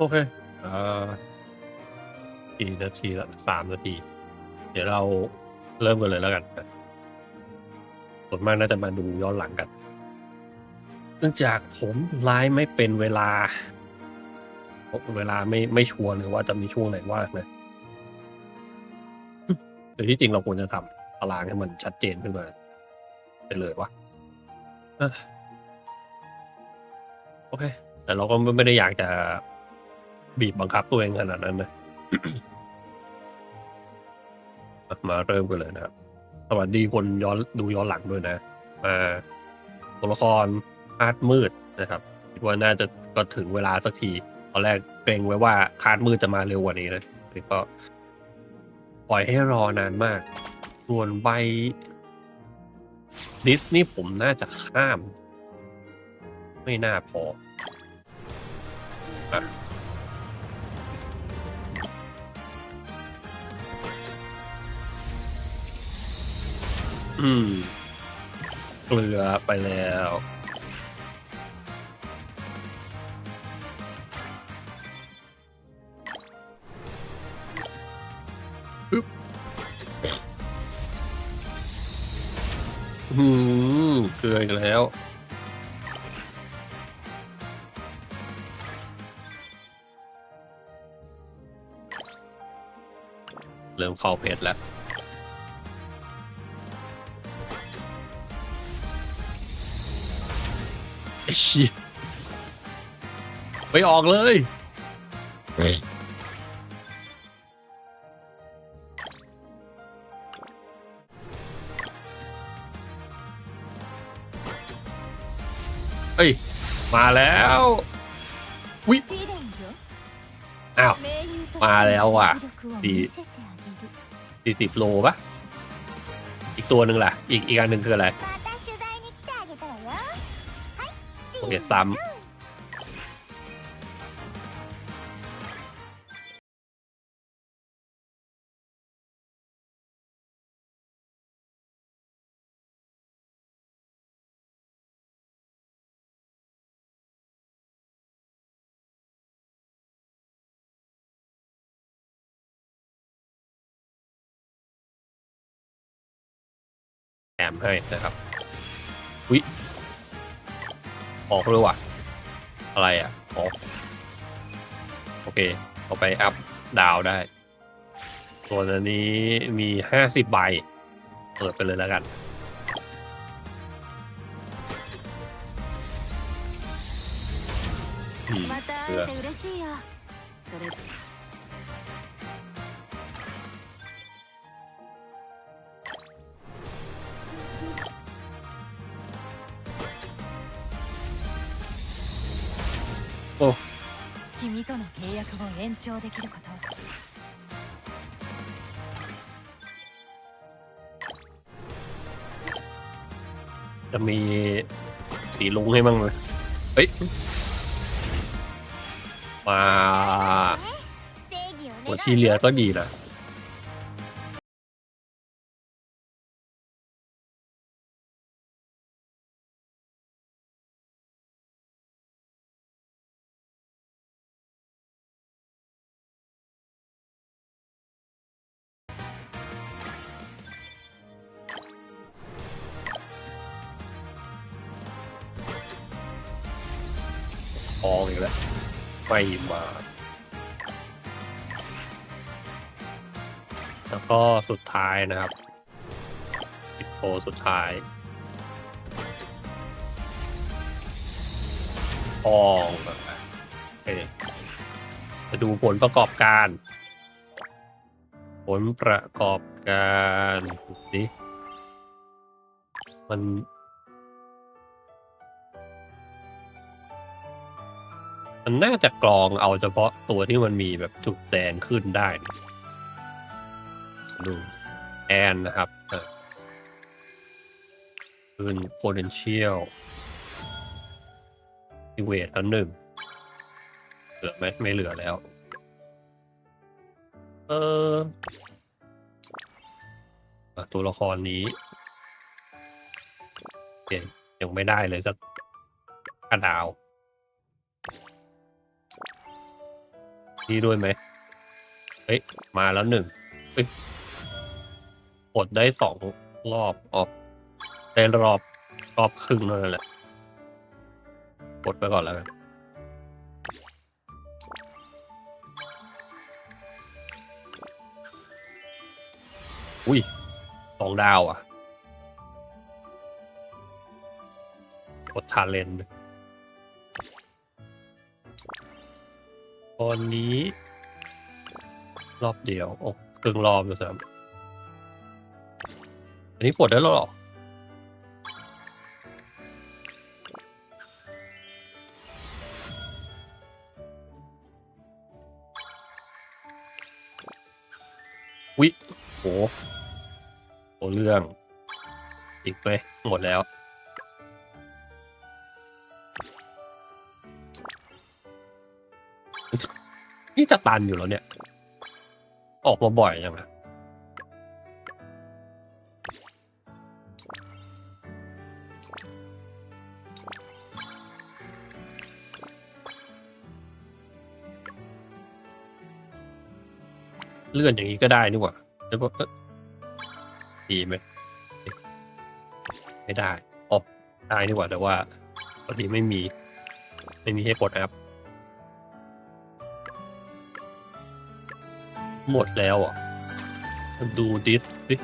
โอเคเอ่อกี่นาทีละสามนาที เดี๋ยวเราเริ่มกันเลยแล้วกันส่วนมากน่าจะมาดูย้อนหลังกัน เนื่องจากผมไลฟ์ไม่เป็นเวลา เวลาไม่ไม่ชัวร์เลยว่าจะมีช่วงไหนว่างนะหรือที่จริงเราควรจะทำตารางให้มันชัดเจนขึ้นมาไปเลยวะเอ้อโอเค แต่เราก็ไม่ได้อยากจะ บีบบังคับตัวเองขนาดนั้นนะมาเริ่มกันเลยนะครับ สวัสดีคนย้อนดูย้อนหลังด้วยนะ มาตัวละครคาดมืดนะครับคิดว่าน่าจะก็ถึงเวลาสักทีตอนแรกเกรงไว้ว่าคาดมืดจะมาเร็วกว่านี้นะแต่ก็ ปล่อยให้รอนานมาก ส่วนใบดิสนี่ผมน่าจะข้าม ไม่น่าพออะ อืมเกลือไปแล้วอืมเกลืออีกแล้ว เริ่มเข้าเพชรแล้ว ชี้ยไปออกเลยเฮ้ย มาแล้ววิอ้าว มาแล้วอะดีดีสี่สิบโลปะอีกตัวหนึ่งล่ะ อีกอีกอันหนึ่งคืออะไร โอเคซ้ำแถมให้นะครับวิ ออกเลยว่ะ อะไรอะ ออก โอเค เอาไปอัพดาวได้ ส่วนอันนี้มีห้าสิบใบ เปิดไปเลยแล้วกัน อืมเพื่อ お君との契約を延長できること จะมีสีลุงให้บ้างไหมเฮ้ย มาหัวที่เลียก็ดีนะ อีกแล้วไม่มา แล้วก็สุดท้ายนะครับสิบโพสุดท้ายอองโอเคจะดูผลประกอบการ ผลประกอบการดูสิมัน มันน่าจะกรองเอาเฉพาะตัวที่มันมีแบบจุดแดงขึ้นได้นะดูแอนนะครับอะขึ้น potential อีเวทแล้วหนึ่งเหลือไหมไม่เหลือแล้ว เออตัวละครนี้ยังไม่ได้เลยสักกระดาว นี่ด้วยไหมเฮ้ย มาแล้วหนึ่งกดได้สองรอบออกได้รอบรอบครึ่งนั่นแหละกดไปก่อนแล้วกันอุ้ยสองดาวอะกดทาเลน ตอนนี้ รอบเดียวโอ้ครึ่งรอบอยู่ซ้ำอันนี้ปลดได้แล้วหรอวิโหโหเรื่อง อีกไหมหมดแล้ว นี่จะตันอยู่แล้วเนี่ย ออกมาบ่อยยังไงเลื่อนอย่างนี้ก็ได้นี่หว่าแล้วก็ดีไหมไม่ได้ออกได้นี่หว่าแต่ว่าพอดีไม่มี ไม่มีให้กดแอป หมดแล้วอะดูดิสดิ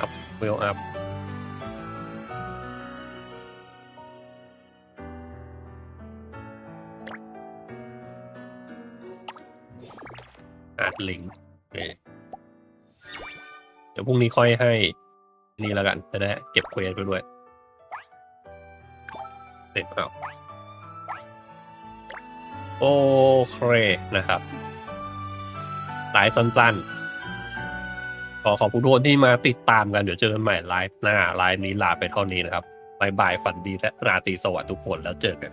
อัพเวลอัพอาดลิงเคเดี๋ยวพรุ่งนี้ค่อยให้ นี่แล้วกันจะได้เก็บเควสไปด้วยเสร็จแล้ว โอเคนะครับไลฟ์สั้นๆ ขอขอบคุณทุกคนที่มาติดตามกัน เดี๋ยวเจอกันใหม่ไลฟ์หน้าไลฟ์นี้ลาไปเท่านี้นะครับบายบายฝันดีและราตรีสวัสดิ์ทุกคนแล้วเจอกัน